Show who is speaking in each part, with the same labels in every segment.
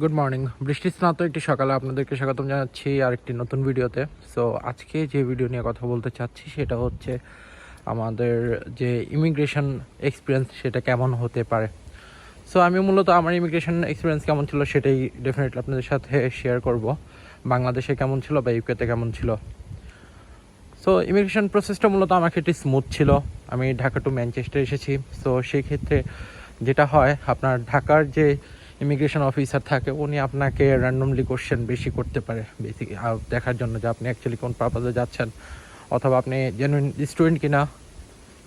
Speaker 1: Good morning বৃষ্টি স্নাত একটি সকালে আপনাদেরকে স্বাগতম জানাচ্ছি আরেকটি নতুন ভিডিওতে। সো আজকে যে ভিডিও নিয়ে কথা বলতে চাচ্ছি সেটা হচ্ছে আমাদের যে ইমিগ্রেশন এক্সপিরিয়েন্স সেটা কেমন হতে পারে। সো আমি মূলত আমার ইমিগ্রেশন এক্সপিরিয়েন্স কেমন ছিল সেটাই ডেফিনেটলি আপনাদের সাথে শেয়ার করব। বাংলাদেশে কেমন ছিল বা ইউকেতে কেমন ছিল? সো ইমিগ্রেশন প্রসেসটা মূলত আমার ক্ষেত্রে স্মুথ ছিল। আমি ঢাকা টু ম্যানচেস্টার এসেছি। সো সেই ক্ষেত্রে যেটা হয়, আপনার ঢাকার যে ইমিগ্রেশন অফিসার থাকে, উনি আপনাকে র্যান্ডমলি কোশ্চেন বেশি করতে পারে বেসিক দেখার জন্য যে আপনি অ্যাকচুয়ালি কোন পারপাসে যাচ্ছেন, অথবা আপনি জেনুইন স্টুডেন্ট কিনা,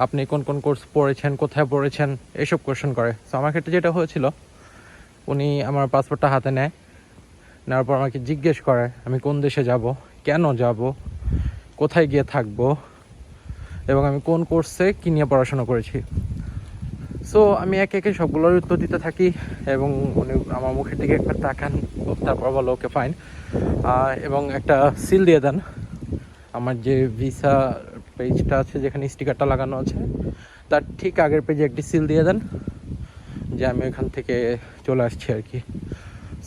Speaker 1: আপনি কোন কোন কোর্স পড়েছেন, কোথায় পড়েছেন, এসব কোশ্চেন করে। সো আমার ক্ষেত্রে যেটা হয়েছিল, উনি আমার পাসপোর্টটা হাতে নেয়, নেওয়ার পর আমাকে জিজ্ঞেস করে, আমি কোন দেশে যাব, কেন যাব, কোথায় গিয়ে থাকব, এবং আমি কোন কোর্সে কী নিয়ে পড়াশোনা করেছি। সো আমি একে একে সবগুলোর উত্তর দিতে থাকি এবং উনি আমার মুখের দিকে একবার তাকান, তারপর বলো ওকে ফাইন এবং একটা সিল দিয়ে দেন। আমার যে ভিসা পেজটা আছে, যেখানে স্টিকারটা লাগানো আছে, তার ঠিক আগের পেজে একটি সিল দিয়ে দেন, যে আমি ওখান থেকে চলে আসছি আর কি।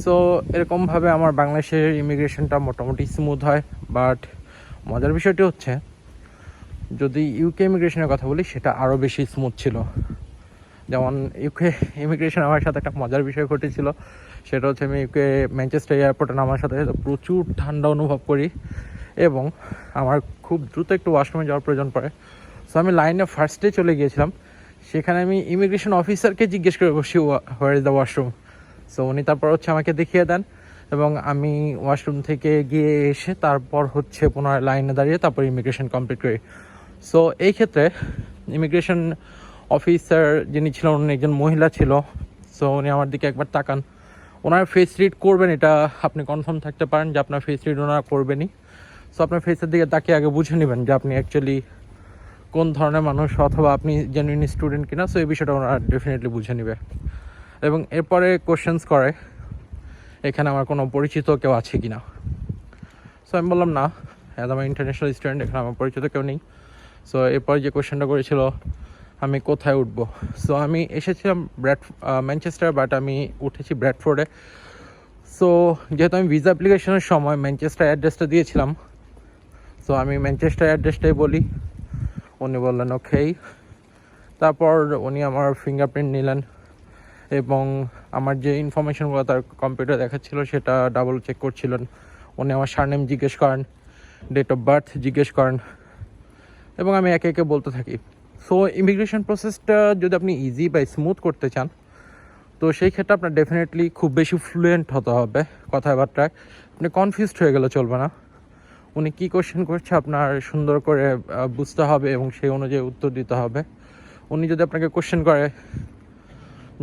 Speaker 1: সো এরকমভাবে আমার বাংলাদেশের ইমিগ্রেশনটা মোটামুটি স্মুথ হয় বাট মজার বিষয়টি হচ্ছে, যদি ইউকে ইমিগ্রেশনের কথা বলি, সেটা আরও বেশি স্মুথ ছিল। যেমন ইউকে ইমিগ্রেশন আমার সাথে একটা মজার বিষয় ঘটেছিল। সেটা হচ্ছে আমি ইউকে ম্যানচেস্টার এয়ারপোর্টে নামার সাথে সাথে প্রচুর ঠান্ডা অনুভব করি এবং আমার খুব দ্রুত একটু ওয়াশরুমে যাওয়ার প্রয়োজন পড়ে। সো আমি লাইনে ফার্স্টে চলে গিয়েছিলাম। সেখানে আমি ইমিগ্রেশন অফিসারকে জিজ্ঞেস করে বসি where is the washroom so উনি তারপর হচ্ছে আমাকে দেখিয়ে দেন এবং আমি ওয়াশরুম থেকে গিয়ে এসে তারপর হচ্ছে পুনরায় লাইনে দাঁড়িয়ে তারপর ইমিগ্রেশন কমপ্লিট করি। সো এই ক্ষেত্রে ইমিগ্রেশন অফিসার যিনি ছিলেন, উনি একজন মহিলা ছিল। সো উনি আমার দিকে একবার তাকান। ওনার ফেস রিড করবেন, এটা আপনি কনফার্ম থাকতে পারেন যে আপনার ফেস রিড ওনারা করবেনই। সো আপনার ফেসের দিকে তাকিয়ে আগে বুঝে নেবেন যে আপনি অ্যাকচুয়ালি কোন ধরনের মানুষ অথবা আপনি জেনুইন স্টুডেন্ট কিনা। সো এই বিষয়টা ওনারা ডেফিনেটলি বুঝে নেবে। এবং এরপরে কোশ্চেন্স করে, এখানে আমার কোনো পরিচিত কেউ আছে কি না সো আমি বললাম, না অ্যাজ আমার ইন্টারন্যাশনাল স্টুডেন্ট এখানে আমার পরিচিত কেউ নেই। সো এরপরে যে কোশ্চেনটা করেছিল আমি কোথায় উঠব? সো আমি এসেছিলাম ব্র্যাড ম্যানচেস্টার বাট আমি উঠেছি ব্র্যাডফোর্ডে। সো যেহেতু আমি ভিসা অ্যাপ্লিকেশনের সময় ম্যানচেস্টার অ্যাড্রেসটা দিয়েছিলাম সো আমি ম্যানচেস্টার অ্যাড্রেসটাই বলি। উনি বললেন ওকেই তারপর উনি আমার ফিঙ্গারপ্রিন্ট নিলেন এবং আমার যে ইনফরমেশনগুলো তার কম্পিউটার দেখাচ্ছিল, সেটা ডাবল চেক করছিলেন। উনি আমার সারনেম জিজ্ঞেস করেন ডেট অফ বার্থ জিজ্ঞেস করেন, এবং আমি একে একে বলতে থাকি। সো ইমিগ্রেশন প্রসেসটা যদি আপনি ইজি বা স্মুথ করতে চান, তো সেই ক্ষেত্রে আপনার ডেফিনেটলি খুব বেশি ফ্লুয়েন্ট হতে হবে কথাবার্তায়। আপনি কনফিউজড হয়ে গেলে চলবে না। উনি কী কোশ্চেন করছে আপনার সুন্দর করে বুঝতে হবে এবং সেই অনুযায়ী উত্তর দিতে হবে। উনি যদি আপনাকে কোশ্চেন করে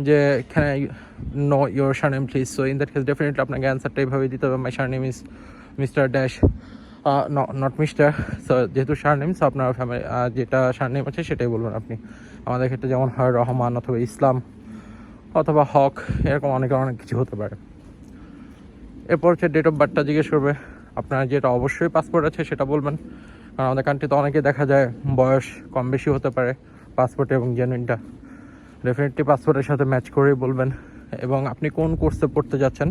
Speaker 1: যে can I know your surname please so in that case definitely আপনাকে অ্যান্সারটা এইভাবে দিতে হবে my surname is mister dash not mister যেহেতু সারনেম সো আপনার ফ্যামিলি যেটা সারনেম আছে সেটাই বলবেন আপনি। আমাদের ক্ষেত্রে যেমন হয় রহমান অথবা ইসলাম অথবা হক, এরকম অনেক অনেক কিছু হতে পারে। এরপর হচ্ছে ডেট অফ বার্থটা জিজ্ঞেস করবে। আপনার যেটা অবশ্যই পাসপোর্ট আছে সেটা বলবেন। কারণ আমাদের কান্ট্রিতে অনেকে দেখা যায় বয়স কম বেশি হতে পারে পাসপোর্ট এবং জেনুইনটা ডেফিনেটলি পাসপোর্টের সাথে ম্যাচ করেই বলবেন। এবং আপনি কোন কোর্সে পড়তে যাচ্ছেন,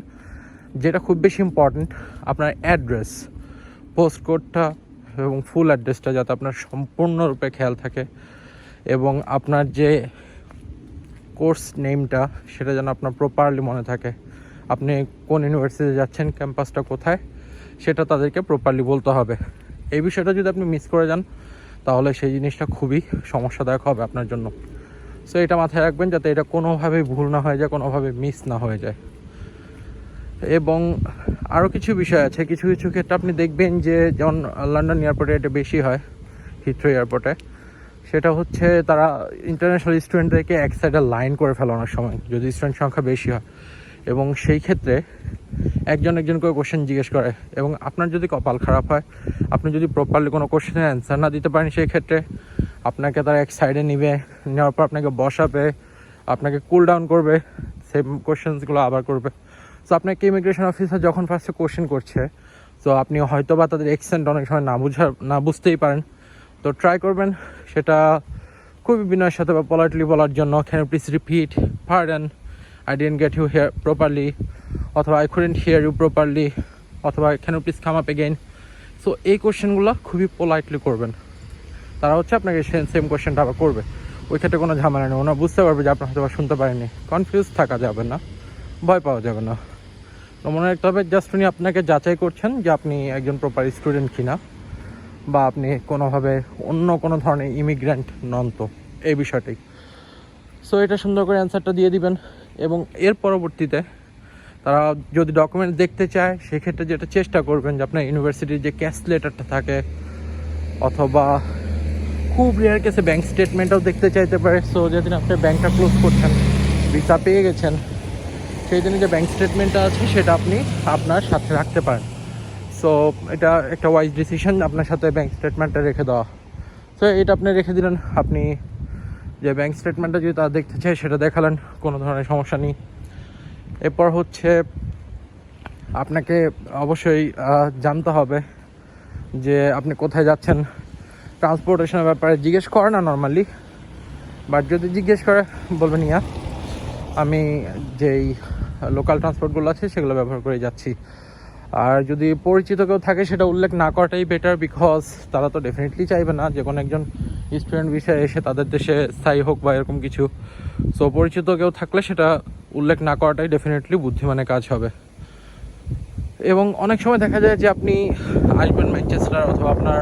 Speaker 1: যেটা খুব বেশি ইম্পর্ট্যান্ট আপনার অ্যাড্রেস পোস্ট কোডটা এবং ফুল অ্যাড্রেসটা যাতে আপনার সম্পূর্ণরূপে খেয়াল থাকে এবং আপনার যে কোর্স নেমটা সেটা যেন আপনার প্রপারলি মনে থাকে। আপনি কোন ইউনিভার্সিটিতে যাচ্ছেন ক্যাম্পাসটা কোথায়, সেটা তাদেরকে প্রপারলি বলতে হবে। এই বিষয়টা যদি আপনি মিস করে যান, তাহলে সেই জিনিসটা খুবই সমস্যাদায়ক হবে আপনার জন্য। সো এটা মাথায় রাখবেন যাতে এটা কোনোভাবেই ভুল না হয়ে যায়, কোনোভাবে মিস না হয়ে যায়। এবং আরও কিছু বিষয় আছে। কিছু কিছু ক্ষেত্রে আপনি দেখবেন যে যেমন লন্ডন এয়ারপোর্টে এটা বেশি হয় হিথ্রো এয়ারপোর্টে, সেটা হচ্ছে তারা ইন্টারন্যাশনাল স্টুডেন্টদেরকে এক সাইডে লাইন করে ফেলে অনেক সময়, যদি স্টুডেন্ট সংখ্যা বেশি হয়। এবং সেই ক্ষেত্রে একজন একজন করে কোশ্চেন জিজ্ঞেস করে। এবং আপনার যদি কপাল খারাপ হয়, আপনি যদি প্রপারলি কোনো কোশ্চেনের অ্যান্সার না দিতে পারেন সেই ক্ষেত্রে, আপনাকে তারা এক সাইডে নিবে, নেওয়ার পর আপনাকে বসাবে, আপনাকে কুল ডাউন করবে সেম কোশ্চেন্সগুলো আবার করবে। সো আপনাকে ইমিগ্রেশন অফিসার যখন ফার্স্টে কোশ্চেন করছে তো আপনি হয়তো বা তাদের এক্সেন্ট অনেক সময় না বুঝার না বুঝতেই পারেন। তো ট্রাই করবেন, সেটা খুবই বিনয়ের সাথে বা পলাইটলি বলার জন্য। Can please repeat pardon I didn't get you here properly অথবা I couldn't hear you properly অথবা can please come up again so এই কোশ্চেনগুলো খুবই পোলাইটলি করবেন। তারা হচ্ছে আপনাকে সেম কোশ্চেনটা আবার করবে। ওই ক্ষেত্রে কোনো ঝামেলা নেই। ওনারা বুঝতে পারবে যে আপনার হয়তো শুনতে পারেনি কনফিউজ থাকা যাবে না। ভয় পাওয়া যাবে না। মনে রাখতে হবে জাস্ট উনি আপনাকে যাচাই করছেন যে আপনি একজন প্রপার স্টুডেন্ট কিনা বা আপনি কোনোভাবে অন্য কোনো ধরনের ইমিগ্র্যান্ট নন তো, এই বিষয়টাই। সো এটা সুন্দর করে অ্যান্সারটা দিয়ে দিবেন এবং এর পরবর্তীতে তারা যদি ডকুমেন্ট দেখতে চায়, সেক্ষেত্রে যেটা চেষ্টা করবেন যে আপনার ইউনিভার্সিটির যে ক্যাশ লেটারটা থাকে অথবা খুব রেয়ার কেসে ব্যাংক স্টেটমেন্টও দেখতে চাইতে পারে। সো যেদিন আপনি ব্যাংকটা ক্লোজ করছেন ভিসা পেয়ে গেছেন সেই দিনে যে ব্যাংক স্টেটমেন্টটা আছে সেটা আপনি আপনার সাথে রাখতে পারেন। সো এটা একটা ওয়াইজ ডিসিশন আপনার সাথে ব্যাংক স্টেটমেন্টটা রেখে দেওয়া। সো এটা আপনি রেখে দিলেন, আপনি যে ব্যাংক স্টেটমেন্টটা যদি তারা দেখতে চায় সেটা দেখালেন, কোনো ধরনের সমস্যা নেই। এরপর হচ্ছে, আপনাকে অবশ্যই জানতে হবে যে আপনি কোথায় যাচ্ছেন। ট্রান্সপোর্টেশনের ব্যাপারে জিজ্ঞেস করে না নর্মালি বাট যদি জিজ্ঞেস করে, বলবেন, ইয়া, আমি যেই লোকাল ট্রান্সপোর্টগুলো আছে, সেগুলো ব্যবহার করে যাচ্ছি। আর যদি পরিচিত কেউ থাকে, সেটা উল্লেখ না করাটাই বেটার বিকজ তারা তো ডেফিনেটলি চাইবে না, যে কোনো একজন স্টুডেন্ট বিষয়ে এসে তাদের দেশে স্থায়ী হোক বা এরকম কিছু। সো পরিচিত কেউ থাকলে সেটা উল্লেখ না করাটাই ডেফিনেটলি বুদ্ধিমানের কাজ হবে। এবং অনেক সময় দেখা যায় যে আপনি আসবেন ম্যানচেস্টার অথবা আপনার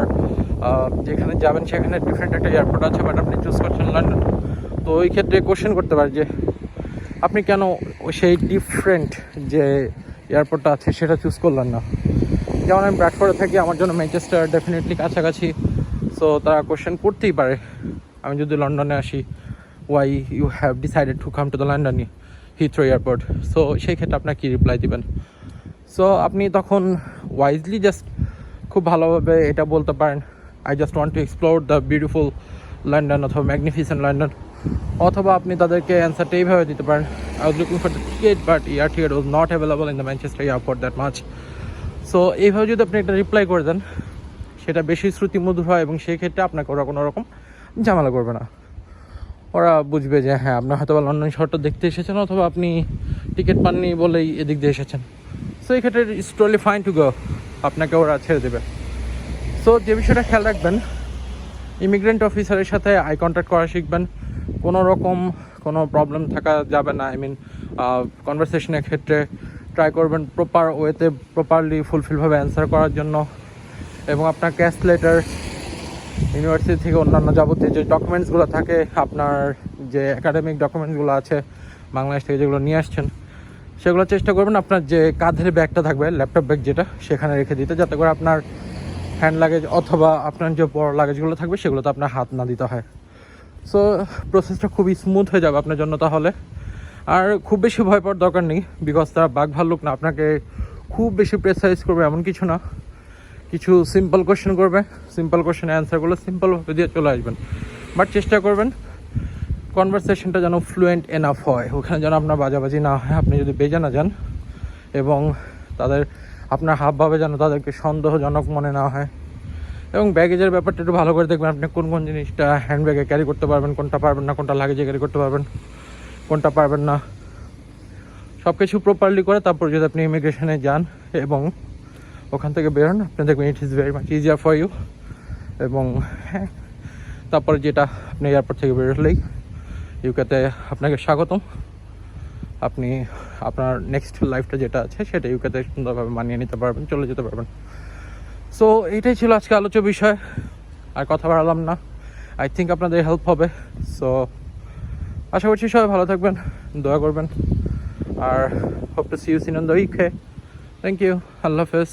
Speaker 1: যেখানে যাবেন সেখানে ডিফারেন্ট একটা এয়ারপোর্ট আছে বাট আপনি চুজ করছেন লন্ডন তো ওই ক্ষেত্রে কোশ্চেন করতে পারে যে, আপনি কেন সেই ডিফারেন্ট যে এয়ারপোর্টটা আছে, সেটা চুজ করলেন না। যেমন আমি ব্র্যাডফোর্ডে থাকি, আমার জন্য ম্যানচেস্টার ডেফিনেটলি কাছাকাছি। সো তারা কোশ্চেন করতেই পারে। আমি যদি লন্ডনে আসি why you have decided to come to the London Heathrow airport so সেই ক্ষেত্রে আপনার কী রিপ্লাই দিবেন? সো আপনি তখন ওয়াইজলি জাস্ট খুব ভালোভাবে এটা বলতে পারেন I just want to explore the beautiful London অথবা ম্যাগনিফিসেন্ট লন্ডন অথবা আপনি তাদেরকে অ্যান্সারটা এইভাবে দিতে পারেন I was looking for the ticket but their ticket was not available in the Manchester airport that much so এইভাবে যদি আপনি একটা রিপ্লাই করে দেন, সেটা বেশি শ্রুতিমধুর হয় এবং সেই ক্ষেত্রে আপনাকে ওরা কোনো রকম ঝামেলা করবে না। ওরা বুঝবে যে হ্যাঁ আপনার হয়তো বা লন্ডন শহরটা দেখতে এসেছেন অথবা আপনি টিকিট পাননি বলেই এদিক দিয়ে এসেছেন। সো এই ক্ষেত্রে it's totally fine to go আপনাকে ওরা ছেড়ে দেবে। সো যে বিষয়টা খেয়াল রাখবেন ইমিগ্রেন্ট অফিসারের সাথে আই কন্ট্যাক্ট করা শিখবেন। কোনো রকম কোনো প্রবলেম থাকা যাবে না আই মিন কনভারসেশনের ক্ষেত্রে ট্রাই করবেন প্রপার ওয়েতে প্রপারলি ফুলফিলভাবে অ্যান্সার করার জন্য। এবং আপনার ক্যাশ লেটার ইউনিভার্সিটি থেকে অন্যান্য যাবতীয় যে ডকুমেন্টসগুলো থাকে, আপনার যে একাডেমিক ডকুমেন্টসগুলো আছে, বাংলাদেশ থেকে যেগুলো নিয়ে আসছেন, সেগুলো চেষ্টা করবেন আপনার যে কাঁধের ব্যাগটা থাকবে ল্যাপটপ ব্যাগ যেটা, সেখানে রেখে দিতে, যাতে করে আপনার হ্যান্ড লাগেজ অথবা আপনার যে বড় লাগেজগুলো থাকবে, সেগুলোতে আপনার হাত না দিতে হয়। সো প্রসেসটা খুবই স্মুথ হয়ে যাবে আপনার জন্য তাহলে। আর খুব বেশি ভয় পাওয়ার দরকার নেই বিকজ তারা বাঘ ভাল্লুক না, আপনাকে খুব বেশি প্রেসারাইজ করবে এমন কিছু না। কিছু সিম্পল কোশ্চেন করবে সিম্পল কোশ্চেন অ্যান্সারগুলো সিম্পলভাবে দিয়ে চলে আসবেন। বাট চেষ্টা করবেন কনভারসেশনটা যেন ফ্লুয়েন্ট এনাফ হয়। ওখানে যেন আপনার বাজাবাজি না হয়, আপনি যদি বেজে না যান, এবং তাদের, আপনার হাবভাবে যেন তাদেরকে সন্দেহজনক মনে না হয়। এবং ব্যাগেজের ব্যাপারটা একটু ভালো করে দেখবেন। আপনি কোন কোন জিনিসটা হ্যান্ড ব্যাগে ক্যারি করতে পারবেন, কোনটা পারবেন না, কোনটা লাগেজে ক্যারি করতে পারবেন, কোনটা পারবেন না। সব কিছু প্রপারলি করে তারপর যদি আপনি ইমিগ্রেশনে যান এবং ওখান থেকে বেরোন আপনি দেখবেন it is very much easier for you এবং হ্যাঁ তারপরে যেটা আপনি এয়ারপোর্ট থেকে বেরোলেই ইউকেতে আপনাকে স্বাগতম। আপনি আপনার নেক্সট লাইফটা যেটা আছে, সেটা ইউকেতে সুন্দরভাবে মানিয়ে নিতে পারবেন, চলে যেতে পারবেন। সো এইটাই ছিল আজকে আলোচ্য বিষয়। আর কথা বাড়ালাম না। আই থিঙ্ক আপনাদের হেল্প হবে। সো আশা করছি সবাই ভালো থাকবেন, দোয়া করবেন। আর hope to see you soon on the week thank you আল্লাহ হাফেজ।